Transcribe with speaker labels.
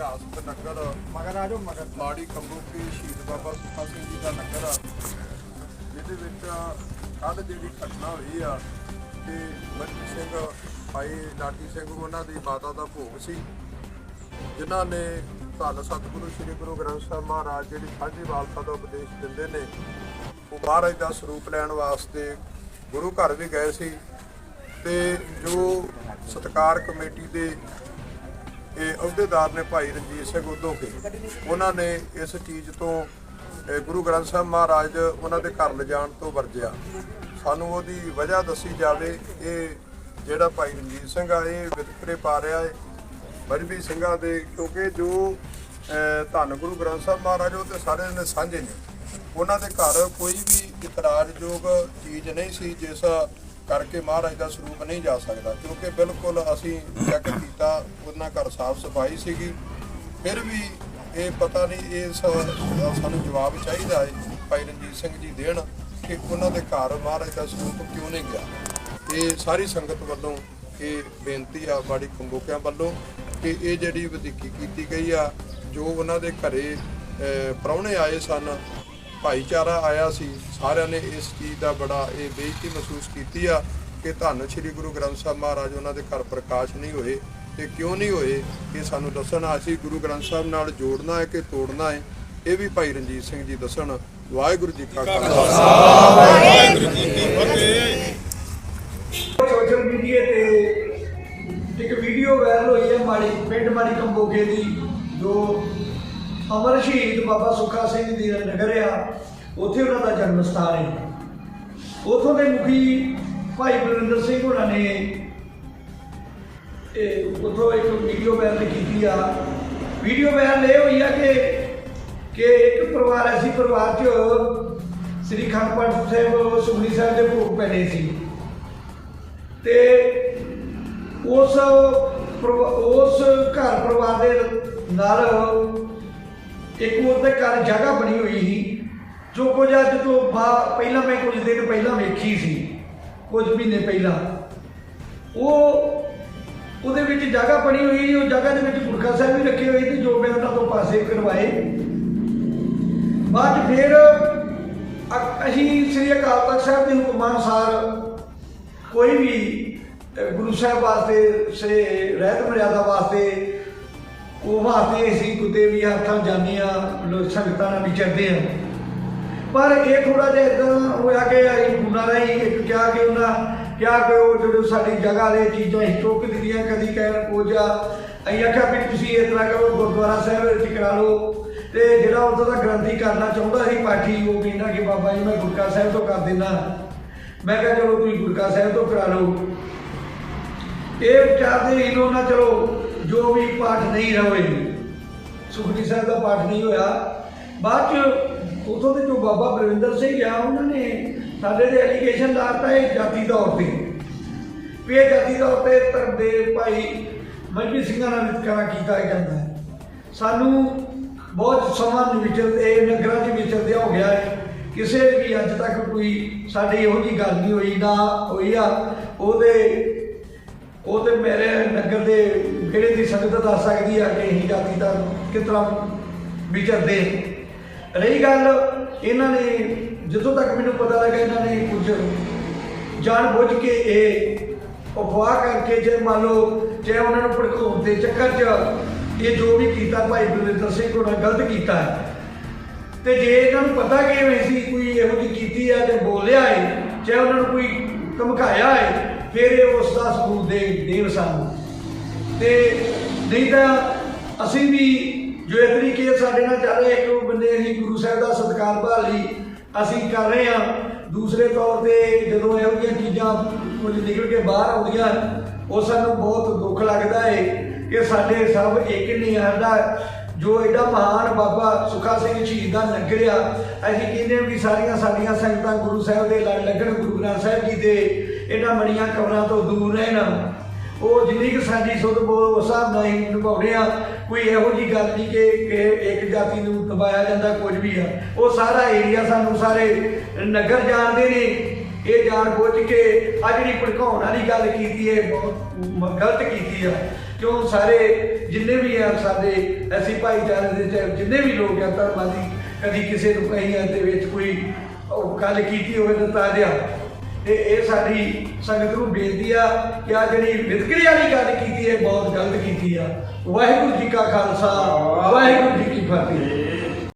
Speaker 1: ਇਤਿਹਾਸਕ ਨਗਰ
Speaker 2: ਮਗਰ ਆ ਜਾਓ ਮਗਰ।
Speaker 1: ਮਾੜੀ ਕੰਬੋਕੀ ਸ਼ਹੀਦ ਬਾਬਾ ਸੁੱਖਾ ਸਿੰਘ ਜੀ ਦਾ ਨਗਰ ਆ। ਜਿਹਦੇ ਵਿੱਚ ਕੱਲ ਜਿਹੜੀ ਘਟਨਾ ਹੋਈ ਆ ਕਿ ਮੱਜੀ ਸਿੰਘ ਭਾਈ ਲਾਟੀ ਸਿੰਘ ਉਹਨਾਂ ਦੀ ਮਾਤਾ ਦਾ ਭੋਗ ਸੀ। ਜਿਨ੍ਹਾਂ ਨੇ ਧੰਨ ਸਤਿਗੁਰੂ ਸ੍ਰੀ ਗੁਰੂ ਗ੍ਰੰਥ ਸਾਹਿਬ ਮਹਾਰਾਜ ਜਿਹੜੀ ਸਾਂਝੀ ਵਾਲਤਾ ਦਾ ਉਪਦੇਸ਼ ਦਿੰਦੇ ਨੇ ਉਹ ਮਹਾਰਾਜ ਦਾ ਸਰੂਪ ਲੈਣ ਵਾਸਤੇ ਗੁਰੂ ਘਰ ਵੀ ਗਏ ਸੀ। ਤੇ ਜੋ ਸਤਕਾਰ ਕਮੇਟੀ ਦੇ ਇਹ ਅਹੁਦੇਦਾਰ ਨੇ ਭਾਈ ਰਣਜੀਤ ਸਿੰਘ ਉਦੋਂ ਉਹਨਾਂ ਨੇ ਇਸ ਚੀਜ਼ ਤੋਂ ਗੁਰੂ ਗ੍ਰੰਥ ਸਾਹਿਬ ਮਹਾਰਾਜ ਉਹਨਾਂ ਦੇ ਘਰ ਲਿਜਾਣ ਤੋਂ ਵਰਜਿਆ। ਸਾਨੂੰ ਉਹਦੀ ਵਜ੍ਹਾ ਦੱਸੀ ਜਾਵੇ, ਇਹ ਜਿਹੜਾ ਭਾਈ ਰਣਜੀਤ ਸਿੰਘ ਆ, ਇਹ ਵਿਤਕਰੇ ਪਾ ਰਿਹਾ ਹੈ। ਮਜਬੀ ਸਿੰਘਾਂ ਦੇ, ਕਿਉਂਕਿ ਜੋ ਧੰਨ ਗੁਰੂ ਗ੍ਰੰਥ ਸਾਹਿਬ ਮਹਾਰਾਜ, ਉਹ ਤੇ ਸਾਰਿਆਂ ਨੇ ਸਾਂਝੇ ਨੇ। ਉਹਨਾਂ ਦੇ ਘਰ ਕੋਈ ਵੀ ਇਤਰਾਜ਼ਯੋਗ ਚੀਜ਼ ਨਹੀਂ ਸੀ, ਜਿਸ ਕਰਕੇ ਮਹਾਰਾਜ ਦਾ ਸਰੂਪ ਨਹੀਂ ਜਾ ਸਕਦਾ, ਕਿਉਂਕਿ ਬਿਲਕੁਲ ਅਸੀਂ ਚੈੱਕ ਕੀਤਾ, ਉਹਨਾਂ ਘਰ ਸਾਫ਼ ਸਫ਼ਾਈ ਸੀਗੀ। ਫਿਰ ਵੀ ਇਹ ਪਤਾ ਨਹੀਂ ਇਸ ਸਾਨੂੰ ਜਵਾਬ ਚਾਹੀਦਾ ਹੈ ਭਾਈ ਰਣਜੀਤ ਸਿੰਘ ਜੀ ਦੇਣ ਕਿ ਉਹਨਾਂ ਦੇ ਘਰ ਮਹਾਰਾਜ ਦਾ ਸਰੂਪ ਕਿਉਂ ਨਹੀਂ ਗਿਆ। ਇਹ ਸਾਰੀ ਸੰਗਤ ਵੱਲੋਂ ਇਹ ਬੇਨਤੀ ਆ ਬਾੜੀ ਕੰਬੋਕਿਆਂ ਵੱਲੋਂ ਕਿ ਇਹ ਜਿਹੜੀ ਵਧੀਕੀ ਕੀਤੀ ਗਈ ਆ, ਜੋ ਉਹਨਾਂ ਦੇ ਘਰੇ ਪ੍ਰਾਹੁਣੇ ਆਏ ਸਨ ਭਾਈਚਾਰਾ ਆਇਆ ਸੀ ਸਾਰਿਆਂ ਨੇ ਇਸ ਚੀਜ਼ ਦਾ ਬੜਾ ਇਹ ਬੇਇੱਜ਼ਤੀ ਮਹਿਸੂਸ ਕੀਤੀ ਆ ਕਿ ਧੰਨ ਸ੍ਰੀ ਗੁਰੂ ਗ੍ਰੰਥ ਸਾਹਿਬ ਮਹਾਰਾਜ ਉਹਨਾਂ ਦੇ ਘਰ ਪ੍ਰਕਾਸ਼ ਨਹੀਂ ਹੋਏ ਤੇ ਕਿਉਂ ਨਹੀਂ ਹੋਏ? ਇਹ ਸਾਨੂੰ ਦੱਸਣ ਅਸੀਂ ਗੁਰੂ ਗ੍ਰੰਥ ਸਾਹਿਬ ਨਾਲ ਜੋੜਨਾ ਹੈ ਕਿ ਤੋੜਨਾ ਹੈ? ਇਹ ਵੀ ਭਾਈ ਰਣਜੀਤ ਸਿੰਘ ਜੀ ਦੱਸਣ। ਵਾਹਿਗੁਰੂ ਜੀ ਕਾ ਖਾਲਸਾ।
Speaker 2: ਸੋਸ਼ਲ ਮੀਡੀਆ ਤੇ ਇੱਕ ਵੀਡੀਓ ਵਾਇਰਲ ਹੋਈ ਹੈ ਮਾੜੀ ਪਿੰਡ ਮਾੜੀ ਕੰਬੋਗੇ ਦੀ ਜੋ ਅਮਰ ਸ਼ਹੀਦ ਬਾਬਾ ਸੁੱਖਾ ਸਿੰਘ ਦੀ ਨਗਰ ਆ, ਉੱਥੇ ਉਹਨਾਂ ਦਾ ਜਨਮ ਸਥਾਨ ਹੈ। ਉਥੋਂ ਦੇ ਮੁਖੀ ਭਾਈ ਬਲਵਿੰਦਰ ਸਿੰਘ ਹੋਣਾ ਨੇ ਇਹ ਉਥੋਂ ਇੱਕ ਵੀਡੀਓ ਵਾਇਰਲ ਕੀਤੀ ਆ। ਵੀਡੀਓ ਵਾਇਰਲ ਇਹ ਹੋਈ ਆ ਕਿ ਕਿ ਇੱਕ ਪਰਿਵਾਰ, ਐਸੀ ਪਰਿਵਾਰ 'ਚ ਸ੍ਰੀ ਖੰਡ ਪਾਠ ਸਾਹਿਬ ਸੁਖਨੀ ਸਾਹਿਬ ਦੇ ਭੋਗ ਪੈਣੇ ਸੀ। ਤੇ ਉਸ ਪਰਿਵਾ- ਉਸ ਘਰ ਪਰਿਵਾਰ ਦੇ ਨਾਲ ਇੱਕ ਉਹਦੇ ਘਰ ਜਗ੍ਹਾ ਬਣੀ ਹੋਈ ਸੀ ਜੋ ਕੁਝ ਅੱਜ ਤੋਂ ਬਾ- ਪਹਿਲਾਂ ਮੈਂ ਕੁਝ ਦਿਨ ਪਹਿਲਾਂ ਵੇਖੀ ਸੀ ਕੁਝ ਮਹੀਨੇ ਪਹਿਲਾਂ। ਉਹ ਉਹਦੇ ਵਿੱਚ ਜਗ੍ਹਾ ਬਣੀ ਹੋਈ ਸੀ, ਉਹ ਜਗ੍ਹਾ ਦੇ ਵਿੱਚ ਗੁਰਖਾ ਸਾਹਿਬ ਵੀ ਰੱਖੇ ਹੋਏ ਸੀ ਜੋ ਮੈਂ ਉਹਨਾਂ ਤੋਂ ਪਾਸੇ ਕਰਵਾਏ। ਬਾਅਦ 'ਚ ਫਿਰ ਅ- ਅਸੀਂ ਸ੍ਰੀ ਅਕਾਲ ਤਖਤ ਸਾਹਿਬ ਦੇ ਹੁਕਮਾਂ ਅਨੁਸਾਰ ਕੋਈ ਵੀ ਗੁਰੂ ਸਾਹਿਬ ਵਾਸਤੇ ਸੇ ਰਹਿਤ ਮਰਿਆਦਾ ਵਾਸਤੇ ਉਹ ਵਾਸਤੇ ਅਸੀਂ ਕਿਤੇ ਵੀ ਹੱਥਾਂ ਜਾਂਦੇ ਆ ਲੋ ਸੰਗਤਾਂ ਨਾਲ ਵਿਚਰਦੇ ਆ ਪਰ ਇਹ ਥੋੜਾ ਜਿਹਾ ਇਦਾਂ ਹੋਇਆ ਕਿ ਅਸੀਂ ਗੁਨਾ ਦਾ ਹੀ ਇੱਕ ਕਿਹਾ ਕਿ ਉਹਨਾਂ ਕਿਹਾ ਕਿ ਉਹ ਜਿਹੜੇ ਸਾਡੀ ਜਗ੍ਹਾ ਦੇ ਚੀਜ਼ਾਂ ਹੀ ਚੁੱਕ ਦਿੱਤੀਆਂ, ਕਦੀ ਕਹਿਣ ਪੂਜਾ ਅਸੀਂ ਆਖਿਆ ਵੀ ਤੁਸੀਂ ਇਸ ਤਰ੍ਹਾਂ ਕਰੋ, ਗੁਰਦੁਆਰਾ ਸਾਹਿਬ ਵਿੱਚ ਕਰਾ ਲਓ। ਤੇ ਜਿਹੜਾ ਉਦੋਂ ਦਾ ਗ੍ਰੰਥੀ ਕਰਨਾ ਚਾਹੁੰਦਾ ਸੀ ਪਾਠੀ, ਉਹ ਕਹਿੰਦਾ ਕਿ ਬਾਬਾ ਜੀ, ਮੈਂ ਗੁਰਕਾ ਸਾਹਿਬ ਤੋਂ ਕਰ ਦਿੰਦਾ। ਮੈਂ ਕਿਹਾ ਚਲੋ ਤੁਸੀਂ ਗੁਰਕਾ ਸਾਹਿਬ ਤੋਂ ਕਰਾ ਲਓ। ਇਹ ਵਿਚਾਰਦੇ ਇਹਨੋਂ ਨਾ, ਚਲੋ ਜੋ ਵੀ ਪਾਠ ਨਹੀਂ ਰਹੇ ਸੁਖਨੀ ਸਾਹਿਬ ਦਾ ਪਾਠ ਨਹੀਂ ਹੋਇਆ। ਬਾਅਦ ਚ ਉਥੋਂ ਦੇ ਜੋ ਬਾਬਾ ਬਲਵਿੰਦਰ ਸਿੰਘ ਆ, ਉਹਨਾਂ ਨੇ ਸਾਡੇ ਦੇ ਐਲੀਗੇਸ਼ਨ ਲਾਤਾ ਇਹ ਜਾਤੀ ਤੌਰ ਤੇ। ਵੀ ਇਹ ਜਾਤੀ ਤੌਰ ਤੇ ਧਰਮ ਦੇ ਭਾਈ ਮਜਬੀ ਸਿੰਘਾਂ ਨਾਲ ਵਿਤਕਰਾ ਕੀਤਾ ਜਾਂਦਾ ਹੈ। ਸਾਨੂੰ ਬਹੁਤ ਸਮਾਂ ਵਿਚਰਦੇ ਨਗਰਾਂ 'ਚ ਵਿਚਰਦਿਆ ਹੋ ਗਿਆ ਹੈ। ਕਿਸੇ ਵੀ ਅੱਜ ਤੱਕ ਕੋਈ ਸਾਡੀ ਇਹੋ ਜੀ ਗੱਲ ਨਹੀਂ ਹੋਈ, ਨਾ ਹੋਈ ਆ। ਉਹਦੇ ਉਹ ਤੇ ਮੇਰੇ ਨਗਰ ਦੇ ਵਿਹੜੇ ਦੀ ਸੰਗਤ ਦੱਸ ਸਕਦੀ ਆ ਕਿ ਅਸੀਂ ਜਾਤੀ ਦਾ ਕਿਸ ਤਰ੍ਹਾਂ ਵਿਚਰਦੇ ਰਹੀ ਗੱਲ, ਇਹਨਾਂ ਨੇ ਜਦੋਂ ਤੱਕ ਮੈਨੂੰ ਪਤਾ ਲੱਗਾ ਇਹਨਾਂ ਨੇ ਕੁਝ ਜਾਣ ਬੁੱਝ ਕੇ ਇਹ ਅਫਵਾਹ ਕਰਕੇ ਜੇ ਮੰਨ ਲਓ, ਜੇ ਉਹਨਾਂ ਨੂੰ ਭੜਕਾਉਣ ਦੇ ਚੱਕਰ 'ਚ ਇਹ ਜੋ ਵੀ ਕੀਤਾ ਭਾਈ ਬਲਵਿੰਦਰ ਸਿੰਘ ਉਹਨਾਂ ਗਲਤ ਕੀਤਾ ਹੈ। ਤੇ ਜੇ ਇਹਨਾਂ ਨੂੰ ਪਤਾ ਕਿ ਇਹ ਕੋਈ ਇਹੋ ਜਿਹੀ ਕੀਤੀ ਹੈ ਤੇ ਬੋਲਿਆ ਹੈ ਚਾਹੇ ਉਹਨਾਂ ਨੂੰ ਕੋਈ ਧਮਕਾਇਆ ਹੈ ਫਿਰ ਇਹ ਉਸ ਦਾ ਸਬੂਤ ਦੇ ਦੇਵ ਸਾਨੂੰ। ਤੇ ਨਹੀਂ ਤਾਂ ਅਸੀਂ ਵੀ ਜੋ ਇਹ ਕੇਸ ਸਾਡੇ ਨਾਲ ਚੱਲ ਰਿਹਾ ਇੱਕ ਬੰਦੇ ਅਸੀਂ ਗੁਰੂ ਸਾਹਿਬ ਦਾ ਸਤਿਕਾਰ ਭਾਲ ਲਈ, ਅਸੀਂ ਕਰ ਰਹੇ ਹਾਂ। ਦੂਸਰੇ ਤੌਰ ਤੇ ਜਦੋਂ ਇਹੋ ਜਿਹੀਆਂ ਚੀਜ਼ਾਂ ਕੁਝ ਨਿਕਲ ਕੇ ਬਾਹਰ ਆਉਂਦੀਆਂ, ਉਹ ਸਾਨੂੰ ਬਹੁਤ ਦੁੱਖ ਲੱਗਦਾ ਹੈ ਕਿ ਸਾਡੇ ਸਭ ਇੱਕ ਨਹੀਂ ਸਾਡਾ ਜੋ ਐਡਾ ਮਹਾਨ ਬਾਬਾ ਸੁਖਾ ਸਿੰਘ ਸ਼ਹੀਦ ਦਾ ਨਗਰ ਆ ਅਸੀਂ ਕਹਿੰਦੇ ਵੀ ਸਾਰੀਆਂ ਸਾਡੀਆਂ ਸੰਗਤਾਂ ਗੁਰੂ ਸਾਹਿਬ ਦੇ ਲੜ ਲੱਗਣ ਗੁਰੂ ਗ੍ਰੰਥ ਸਾਹਿਬ ਜੀ ਦੇ ਇਹਨਾਂ ਮੜੀਆਂ ਕਬਰਾਂ ਤੋਂ ਦੂਰ ਰਹਿਣਾ। ਉਹ ਜਿੰਨੀ ਕਿ ਸਾਡੀ ਸੁਧ ਬੋਲ ਉਸ ਹਿਸਾਬ ਨਾਲ ਹੀ ਨਿਭਾਉਣੇ ਆ। ਕੋਈ ਇਹੋ ਜੀ ਗੱਲ ਨਹੀਂ ਕਿ ਕਿ ਇੱਕ ਜਾਤੀ ਨੂੰ ਦਬਾਇਆ ਜਾਂਦਾ, ਕੁਝ ਵੀ ਆ। ਉਹ ਸਾਰਾ ਏਰੀਆ ਸਾਨੂੰ ਸਾਰੇ ਨਗਰ ਜਾਣਦੇ ਨੇ। ਇਹ ਜਾਣ ਬੁੱਝ ਕੇ ਆ ਜਿਹੜੀ ਭੜਕਾਉਣ ਵਾਲੀ ਗੱਲ ਕੀਤੀ ਹੈ, ਬਹੁਤ ਗਲਤ ਕੀਤੀ ਆ। ਕਿਉਂ ਸਾਰੇ ਜਿੰਨੇ ਵੀ ਆ ਸਾਡੇ ਐਸੀ ਭਾਈਚਾਰੇ ਦੇ ਜਿੰਨੇ ਵੀ ਲੋਕ ਆ ਧਰਮਾਂ ਦੀ, ਕਦੀ ਕਿਸੇ ਨੂੰ ਕਹੀਆਂ ਦੇ ਵਿੱਚ ਕੋਈ ਗੱਲ ਕੀਤੀ ਹੋਵੇ ਤਾਂ ਤਾਜਿਆ ਤੇ ਇਹ ਸਾਡੀ ਸੰਗਤ ਨੂੰ ਬੇਨਤੀ ਆ ਕਿ ਆ ਜਿਹੜੀ ਵਿਤਕਰੇ ਵਾਲੀ ਗੱਲ ਕੀਤੀ ਹੈ ਬਹੁਤ ਗਲਤ ਕੀਤੀ ਆ। ਵਾਹਿਗੁਰੂ ਜੀ ਕਾ ਖਾਲਸਾ ਵਾਹਿਗੁਰੂ ਜੀ ਕੀ ਫਤਿਹ।